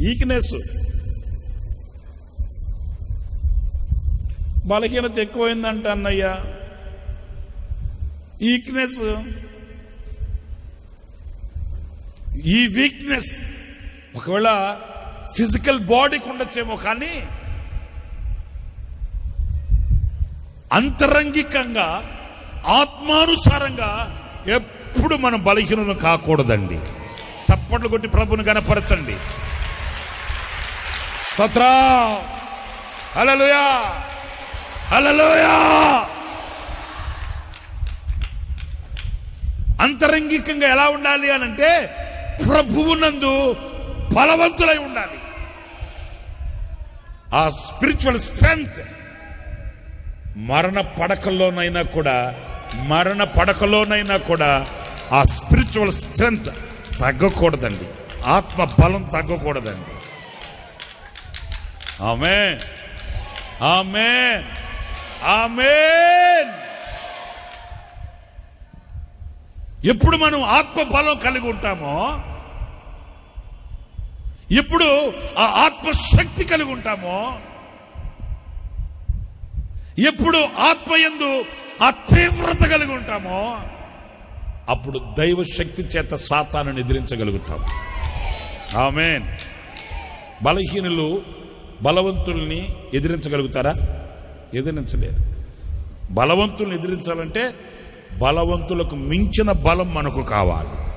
Weakness బలహీనత ఎక్కువైందంట అన్నయ్య. ఈక్నెస్ ఈ వీక్నెస్ ఒకవేళ ఫిజికల్ బాడీకి ఉండొచ్చేమో కానీ అంతరంగికంగా ఆత్మానుసారంగా ఎప్పుడు మనం బలహీనలు కాకూడదండి. చప్పట్లు కొట్టి ప్రభుని గనపరచండి స్తోత్ర. హల్లెలూయా. అంతరంగికంగా ఎలా ఉండాలి అని అంటే ప్రభువునందు బలవంతులై ఉండాలి. ఆ స్పిరిచువల్ స్ట్రెంగ్త్ మరణ పడకల్లోనైనా కూడా మరణ పడకలోనైనా కూడా ఆ స్పిరిచువల్ స్ట్రెంగ్త్ తగ్గకూడదండి. ఆత్మ బలం తగ్గకూడదండి. ఆమె ఆమె ఆమె ఎప్పుడు మనం ఆత్మ బలం కలిగి ఉంటామో ఎప్పుడు ఆ ఆత్మశక్తి కలిగి ఉంటామో ఎప్పుడు ఆత్మయందు ఆ తీవ్రత కలిగి ఉంటామో అప్పుడు దైవ శక్తి చేత సాతాను నిద్రించగలుగుతాం. ఆమె బలహీనులు బలవంతుల్ని ఎదిరించగలుగుతారా? ఎదిరించలేరు. బలవంతుల్ని ఎదిరించాలంటే బలవంతులకు మించిన బలం మనకు కావాలి.